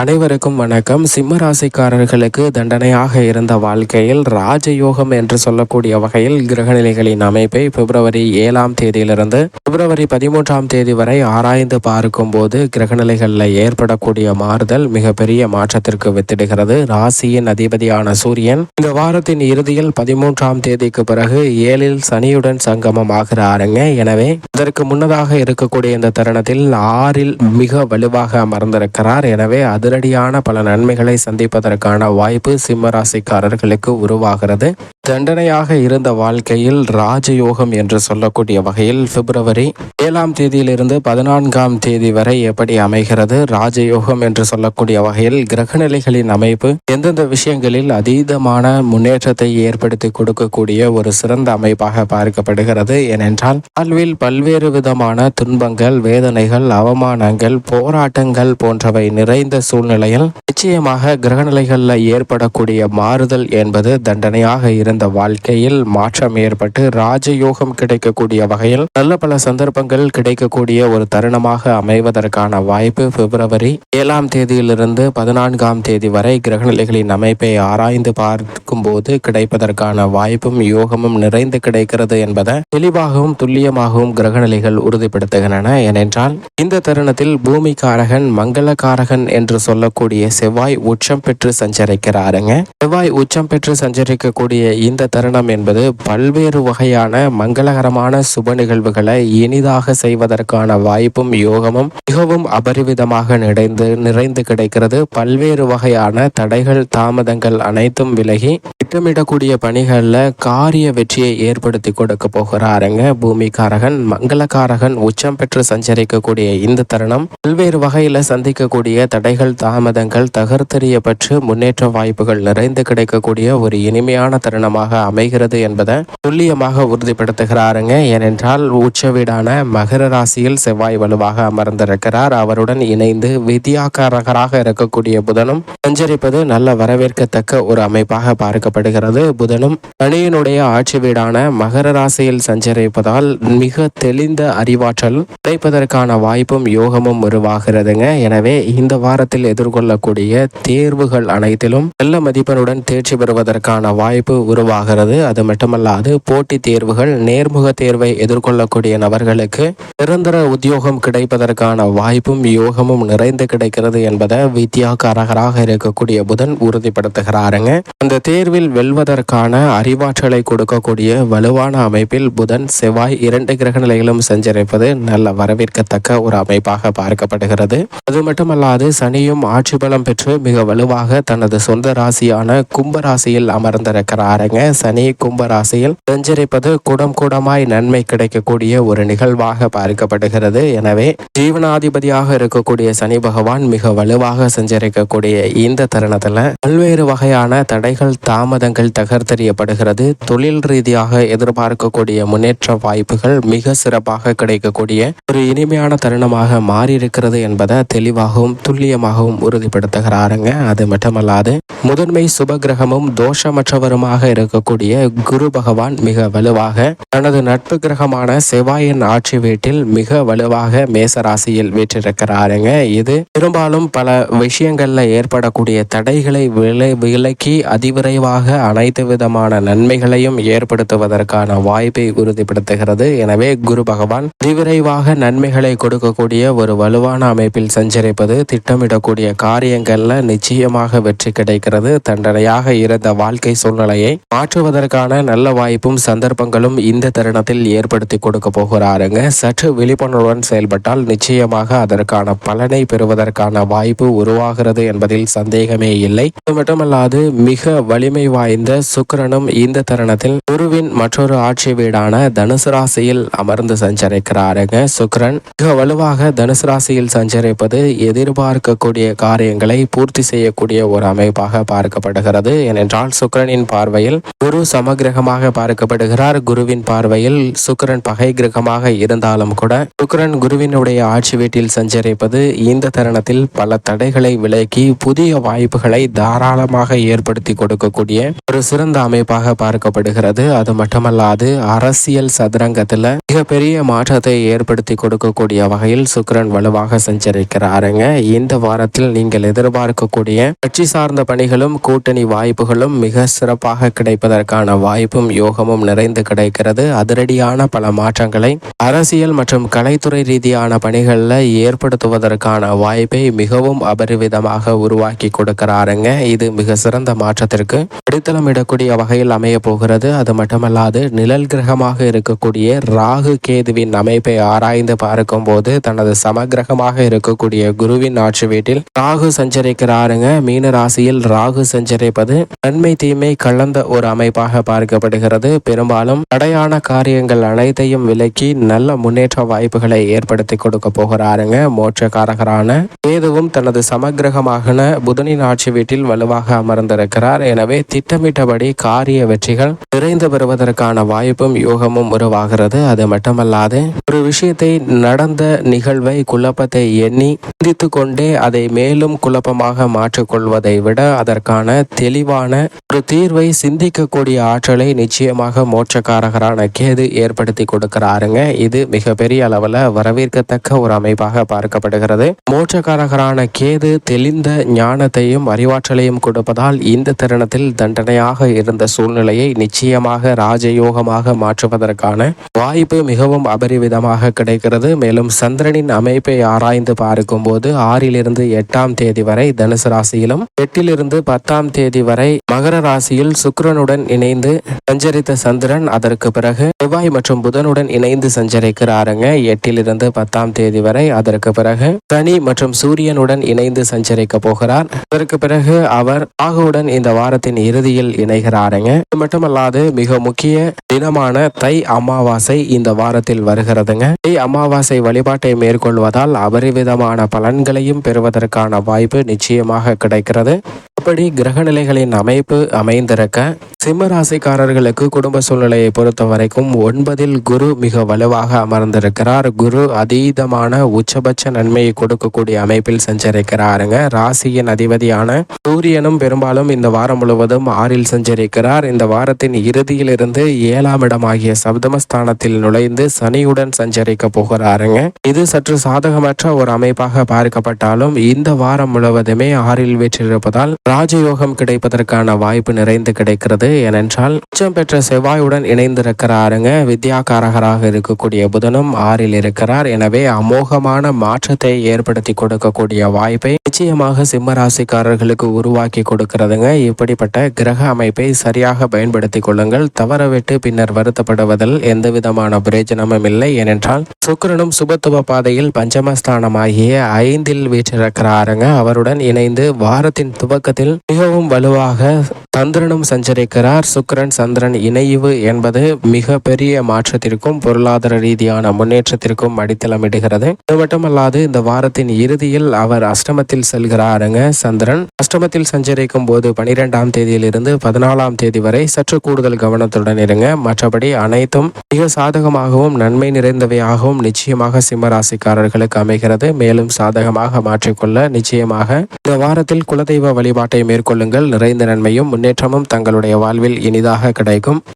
அனைவருக்கும் வணக்கம். சிம்ம ராசிக்காரர்களுக்கு தண்டனையாக இருந்த வாழ்க்கையில் ராஜயோகம் என்று சொல்லக்கூடிய வகையில் கிரகநிலைகளின் அமைப்பை பிப்ரவரி ஏழாம் தேதியிலிருந்து பிப்ரவரி பதிமூன்றாம் தேதி வரை ஆராய்ந்து பார்க்கும் போது கிரகநிலைகளில் ஏற்படக்கூடிய மாறுதல் மிகப்பெரிய மாற்றத்திற்கு வித்திடுகிறது. ராசியின் அதிபதியான சூரியன் இந்த வாரத்தின் இறுதியில் பதிமூன்றாம் தேதிக்கு பிறகு ஏழில் சனியுடன் சங்கமம் ஆகிறாருங்க எனவே இதற்கு முன்னதாக இருக்கக்கூடிய இந்த தருணத்தில் ஆறில் மிக வலுவாக அமர்ந்திருக்கிறார். எனவே அது அதிரடியான பல நன்மைகளை சந்திப்பதற்கான வாய்ப்பு சிம்மராசிக்காரர்களுக்கு உருவாகிறது. தண்டனையாக இருந்த வாழ்க்கையில் ராஜயோகம் என்று சொல்லக்கூடிய வகையில் பிப்ரவரி ஏழாம் தேதியிலிருந்து பதினான்காம் தேதி வரை எப்படி அமைகிறது ராஜயோகம் என்று சொல்லக்கூடிய வகையில் கிரகநிலைகளின் அமைப்பு எந்தெந்த விஷயங்களில் அதீதமான முன்னேற்றத்தை ஏற்படுத்தி கொடுக்கக்கூடிய ஒரு சிறந்த அமைப்பாக பார்க்கப்படுகிறது. ஏனென்றால் வாழ்வில் பல்வேறு விதமான துன்பங்கள் வேதனைகள் அவமானங்கள் போராட்டங்கள் போன்றவை நிறைந்த சூழ்நிலையில் நிச்சயமாக கிரகநிலைகளில் ஏற்படக்கூடிய மாறுதல் என்பது தண்டனையாக இருந்த வாழ்க்கையில் மாற்றம் ஏற்பட்டு ராஜயோகம் கிடைக்கக்கூடிய வகையில் நல்ல பல சந்தர்ப்பங்கள் கிடைக்கக்கூடிய ஒரு தருணமாக அமைவதற்கான வாய்ப்பு பிப்ரவரி ஏழாம் தேதியிலிருந்து பதினான்காம் தேதி வரை கிரகநிலைகளின் அமைப்பை ஆராய்ந்து பார்க்கும்போது கிடைப்பதற்கான வாய்ப்பும் யோகமும் நிறைந்து கிடைக்கிறது என்பதை தெளிவாகவும் துல்லியமாகவும் கிரகநிலைகள் உறுதிப்படுத்துகின்றன. ஏனென்றால் இந்த தருணத்தில் பூமிக்காரகன் மங்களக்காரகன் என்று சொல்லக்கூடிய செவ்வாய் உச்சம் பெற்று சஞ்சரிக்கிறாருங்க. செவ்வாய் உச்சம் பெற்று சஞ்சரிக்கக்கூடிய இந்த தருணம் என்பது பல்வேறு வகையான மங்களகரமான சுப நிகழ்வுகளை இனிதாக செய்வதற்கான வாய்ப்பும் யோகமும் மிகவும் அபரிவிதமாக நிறைந்து நிறைந்து கிடைக்கிறது. பல்வேறு வகையான தடைகள் தாமதங்கள் அனைத்தும் விலகி திட்டமிடக்கூடிய பணிகளில் காரிய வெற்றியை ஏற்படுத்தி கொடுக்க போகிறாருங்க. பூமிக்காரகன் மங்களகாரகன் உச்சம் பெற்று சஞ்சரிக்கக்கூடிய இந்த தருணம் பல்வேறு வகையில் சந்திக்கக்கூடிய தடைகள் தடைகள் தாமதங்கள் தகர்த்தெறியப்பட்டு முன்னேற்ற வாய்ப்புகள் நிறைந்து கிடைக்கக்கூடிய ஒரு இனிமையான தருணமாக அமைகிறது என்பதை துல்லியமாக உறுதிப்படுத்துகிறாருங்க. ஏனென்றால் உச்ச வீடான மகர ராசியில் செவ்வாய் வலுவாக அமர்ந்திருக்கிறார். அவருடன் இணைந்து விதியாக்காரகராக இருக்கக்கூடிய புதனும் சஞ்சரிப்பது நல்ல வரவேற்கத்தக்க ஒரு அமைப்பாக பார்க்கப்படுகிறது. புதனும் சனியினுடைய ஆட்சி வீடான மகர ராசியில் சஞ்சரிப்பதால் மிக தெளிந்த அறிவாற்றல் கிடைப்பதற்கான வாய்ப்பும் யோகமும் உருவாகிறதுங்க. எனவே இந்த வாரத்தில் எதிர்கொள்ளக்கூடிய தேர்வுகள் அனைத்திலும் நல்ல மதிப்பெண்ணுடன் தேர்ச்சி பெறுவதற்கான வாய்ப்பு உருவாகிறது. அது மட்டுமல்லாது போட்டித் தேர்வுகள் நேர்முக தேர்வை எதிர்கொள்ளக்கூடிய நபர்களுக்கு நிரந்தர உத்தியோகம் கிடைப்பதற்கான வாய்ப்பும் யோகமும் நிறைந்து கிடைக்கிறது என்பதை வித்யாகாரகராக இருக்கக்கூடிய புதன் உறுதிப்படுத்துகிறாருங்க. அந்த தேர்வில் வெல்வதற்கான அறிவாற்றலை கொடுக்கக்கூடிய வலுவான அமைப்பில் புதன் செவ்வாய் இரண்டு கிரக நிலைகளும் சஞ்சரிப்பது நல்ல வரவேற்கத்தக்க ஒரு அமைப்பாக பார்க்கப்படுகிறது. அது மட்டுமல்லாது சனியும் ஆட்சி பலம் பெற்று மிக வலுவாக தனது சொந்த ராசியான கும்ப ராசியில் அமர்ந்திருக்கிறாருங்க. சனி கும்ப ராசியில் சஞ்சரிப்பது குடம் கூடமாய் நன்மை கிடைக்கக்கூடிய ஒரு நிகழ்வாக பார்க்கப்படுகிறது. எனவே ஜீவனாதிபதியாக இருக்கக்கூடிய சனி பகவான் மிக வலுவாக சஞ்சரிக்கக்கூடிய இந்த தருணத்துல பல்வேறு வகையான தடைகள் தாமதங்கள் தகர்த்தெறியப்படுகிறது. தொழில் ரீதியாக எதிர்பார்க்கக்கூடிய முன்னேற்ற வாய்ப்புகள் மிக சிறப்பாக கிடைக்கக்கூடிய ஒரு இனிமையான தருணமாக மாறியிருக்கிறது என்பதை தெளிவாகவும் துல்லியமாக இருப்பதாகவும் உறுதிப்படுத்துகிறாருங்க. அது மட்டுமல்லாது முதன்மை சுபகிரகமும் தோஷமற்றவருமாக இருக்கக்கூடிய குரு பகவான் மிக வலுவாக தனது நட்பு கிரகமான செவ்வாயின் ஆட்சி வீட்டில் மிக வலுவாக மேச ராசியில் வீற்றிருக்கிறாருங்க. இது பெரும்பாலும் பல விஷயங்கள்ல ஏற்படக்கூடிய தடைகளை விலை விலக்கி அதிவிரைவாக அனைத்து விதமான நன்மைகளையும் ஏற்படுத்துவதற்கான வாய்ப்பை உறுதிப்படுத்துகிறது. எனவே குரு பகவான் அதிவிரைவாக நன்மைகளை கொடுக்கக்கூடிய ஒரு வலுவான அமைப்பில் சஞ்சரிப்பது திட்டமிடக்கூடிய காரியங்கள்ல நிச்சயமாக வெற்றி கிடைக்கிறது. தண்டனையாக இருந்த வாழ்க்கை சூழ்நிலையை மாற்றுவதற்கான நல்ல வாய்ப்பும் சந்தர்ப்பங்களும் இந்த தருணத்தில் ஏற்படுத்தி கொடுக்க போகிறாருங்க. சற்று விழிப்புணர்வுடன் செயல்பட்டால் நிச்சயமாக அதற்கான பலனை பெறுவதற்கான வாய்ப்பு உருவாகிறது என்பதில் சந்தேகமே இல்லை. அது மட்டுமல்லாது மிக வலிமை வாய்ந்த சுக்கரனும் இந்த தருணத்தில் குருவின் மற்றொரு ஆட்சி வீடான தனுசு ராசியில் அமர்ந்து சஞ்சரிக்கிறாருங்க. சுக்கிரன் மிக வலுவாக தனுசு ராசியில் சஞ்சரிப்பது எதிர்பார்க்கக்கூடிய காரியங்களை பூர்த்தி செய்யக்கூடிய ஒரு அமைப்பாக பார்க்கப்படுகிறது. ஏனென்றால் சுக்கரனின் பார்வையில் குரு சமகிரகமாக பார்க்கப்படுகிறார். குருவின் பார்வையில் சுக்கரன் பகை கிரகமாக இருந்தாலும் கூட சுக்கரன் குருவினுடைய ஆட்சி வீட்டில் சஞ்சரிப்பது இந்த தருணத்தில் பல தடைகளை விலக்கி புதிய வாய்ப்புகளை தாராளமாக ஏற்படுத்தி கொடுக்கக்கூடிய ஒரு சிறந்த அமைப்பாக பார்க்கப்படுகிறது. அது மட்டுமல்லாது அரசியல் சதுரங்கத்தில் மிகப்பெரிய மாற்றத்தை ஏற்படுத்தி கொடுக்கக்கூடிய வகையில் சுக்கரன் வலுவாக சஞ்சரிக்கிறாருங்க. இந்த வாரத்தில் நீங்கள் எதிர்பார்க்கக்கூடிய கட்சி சார்ந்த பணிகளும் கூட்டணி வாய்ப்புகளும் மிக சிறப்பாக கிடைப்பதற்கான வாய்ப்பும் யோகமும் நிறைந்து கிடைக்கிறது. அதிரடியான பல மாற்றங்களை அரசியல் மற்றும் கலைத்துறை ரீதியான பணிகளில் ஏற்படுத்துவதற்கான வாய்ப்பை மிகவும் அபரிவிதமாக உருவாக்கி கொடுக்கிறாருங்க. இது மிக சிறந்த மாற்றத்திற்கு அடித்தளமிடக்கூடிய வகையில் அமைய போகிறது. அது மட்டுமல்லாது நிழல் கிரகமாக இருக்கக்கூடிய ராகு கேதுவின் அமைப்பை ஆராய்ந்து பார்க்கும் போது தனது சமகிரகமாக இருக்கக்கூடிய குருவின் ஆட்சி வீட்டில் ராகு சஞ்சரிக்கிறாருங்க. மீன ராசியில் ராகு சஞ்சரிப்பது நன்மை தீமை கலந்த ஒரு அமைப்பாக பார்க்கப்படுகிறது. பெரும்பாலும் தடையான காரியங்கள் அனைத்தையும் விலக்கி நல்ல முன்னேற்ற வாய்ப்புகளை ஏற்படுத்தி கொடுக்க போகிறாருங்க. மோட்சக்காரகரான கேதுவும் தனது சமகிரகமாக புதனின் ஆட்சி வீட்டில் வலுவாக அமர்ந்திருக்கிறார். எனவே திட்டமிட்டபடி காரிய வெற்றிகள் நிறைந்து பெறுவதற்கான வாய்ப்பும் யோகமும் உருவாகிறது. அது மட்டுமல்லாது ஒரு விஷயத்தை நடந்த நிகழ்வை குழப்பத்தை எண்ணி சிந்தித்து கொண்டே அதை மேலும் குழப்பமாக மாற்றிக்கொள்வதை விட அதற்கான தெளிவான ஒரு தீர்வை சிந்திக்கக்கூடிய ஆற்றலை நிச்சயமாக மோட்சக்காரகரான கேது ஏற்படுத்தி கொடுக்கிறாருங்க. இது மிகப்பெரிய அளவில் வரவேற்கத்தக்க ஒரு அமைப்பாக பார்க்கப்படுகிறது. மோட்சக்காரகரான கேது தெளிந்த ஞானத்தையும் அறிவாற்றலையும் கொடுப்பதால் இந்த தருணத்தில் தண்டனையாக இருந்த சூழ்நிலையை நிச்சயமாக ராஜயோகமாக மாற்றுவதற்கான வாய்ப்பு மிகவும் அபரிவிதமாக கிடைக்கிறது. மேலும் சந்திரனின் அமைப்பை ஆராய்ந்து பார்க்கும்போது ஆறிலிருந்து எட்டாம் தேதி வரை தனுசு ராசியிலும் எட்டிலிருந்து பத்தாம் தேதி வரை மகர ராசியில் சுக்கரனுடன் இணைந்து சஞ்சரித்த சந்திரன் அதற்கு பிறகு செவ்வாய் மற்றும் புதனுடன் இணைந்து சஞ்சரிக்கிறாருங்க. எட்டிலிருந்து பத்தாம் தேதி வரை அதற்கு பிறகு சனி மற்றும் சூரியனுடன் இணைந்து சஞ்சரிக்க போகிறார். அதற்கு பிறகு அவர் ராகுவுடன் இந்த வாரத்தின் இறுதியில் இணைகிறாருங்க. இது மட்டுமல்லாது மிக முக்கிய தினமான தை அமாவாசை இந்த வாரத்தில் வருகிறதுங்க. தை அமாவாசை வழிபாட்டை மேற்கொள்வதால் அபரிவிதமான பலன்களையும் பெறுவதற்கு பெறுவதற்கான வாய்ப்பு நிச்சயமாக கிடைக்கிறது. அப்படி கிரகநிலைகளின் அமைப்பு அமைந்திருக்க சிம்ம ராசிக்காரர்களுக்கு குடும்ப சூழ்நிலையை பொறுத்த வரைக்கும் ஒன்பதில் குரு மிக வலுவாக அமர்ந்திருக்கிறார். குரு அதீதமான உச்சபட்ச நன்மையை கொடுக்கக்கூடிய அமைப்பில் சஞ்சரிக்கிறாருங்க. ராசியின் அதிபதியான சூரியனும் பெரும்பாலும் இந்த வாரம் முழுவதும் ஆறில் சஞ்சரிக்கிறார். இந்த வாரத்தின் இறுதியில் இருந்து ஏழாம் இடமாகிய சப்தமஸ்தானத்தில் நுழைந்து சனியுடன் சஞ்சரிக்க போகிறாருங்க. இது சற்று சாதகமற்ற ஒரு அமைப்பாக பார்க்கப்பட்டாலும் இந்த வாரம் முழுவதுமே ஆறில் வீற்றிருப்பதால் ராஜயோகம் கிடைப்பதற்கான வாய்ப்பு நிறைந்து கிடைக்கிறது. ஏனென்றால் உச்சம் பெற்ற செவ்வாயுடன் இணைந்திருக்கிறாருங்க. வித்யாகாரகராக இருக்கக்கூடிய புதனும் ஆறில் இருக்கிறார். எனவே அமோகமான மாற்றத்தை ஏற்படுத்தி கொடுக்கக்கூடிய வாய்ப்பை நிச்சயமாக சிம்ம ராசிக்காரர்களுக்கு உருவாக்கி கொடுக்கிறதுங்க. இப்படிப்பட்ட கிரக அமைப்பை சரியாக பயன்படுத்திக் கொள்ளுங்கள். தவறவிட்டு பின்னர் வருத்தப்படுவதில் எந்த விதமான பிரயோஜனமும் இல்லை. ஏனென்றால் சுக்கிரனும் சுபத்துவ பாதையில் பஞ்சமஸ்தானமாகிய ஐந்தில் வீற்றிருக்கிறாருங்க. அவருடன் இணைந்து வாரத்தின் துவக்கத்தில் மிகவும் வலுவாக சந்திரனும் சஞ்சரிக்கிறார். சுக்கரன் சந்திரன் இணைவு என்பது மிக பெரிய மாற்றத்திற்கும் பொருளாதார ரீதியான முன்னேற்றத்திற்கும் அடித்தளமிடுகிறது. அது மட்டுமல்லாது இந்த வாரத்தின் இறுதியில் அவர் அஷ்டமத்தில் செல்கிறாருங்க சந்திரன். அஷ்டமத்தில் சஞ்சரிக்கும் போது பனிரெண்டாம் தேதியிலிருந்து பதினாலாம் தேதி வரை சற்று கூடுதல் கவனத்துடன் இருங்க. மற்றபடி அனைத்தும் மிக சாதகமாகவும் நன்மை நிறைந்தவையாகவும் நிச்சயமாக சிம்மராசிக்காரர்களுக்கு அமைகிறது. மேலும் சாதகமாக மாற்றிக்கொள்ள நிச்சயமாக இந்த வாரத்தில் குலதெய்வ வழிபாட்டு மேற்கொள்ளுங்கள். நிறைந்த நன்மையும் முன்னேற்றமும் தங்களுடைய வாழ்வில் இனிதாக கிடைக்கும்.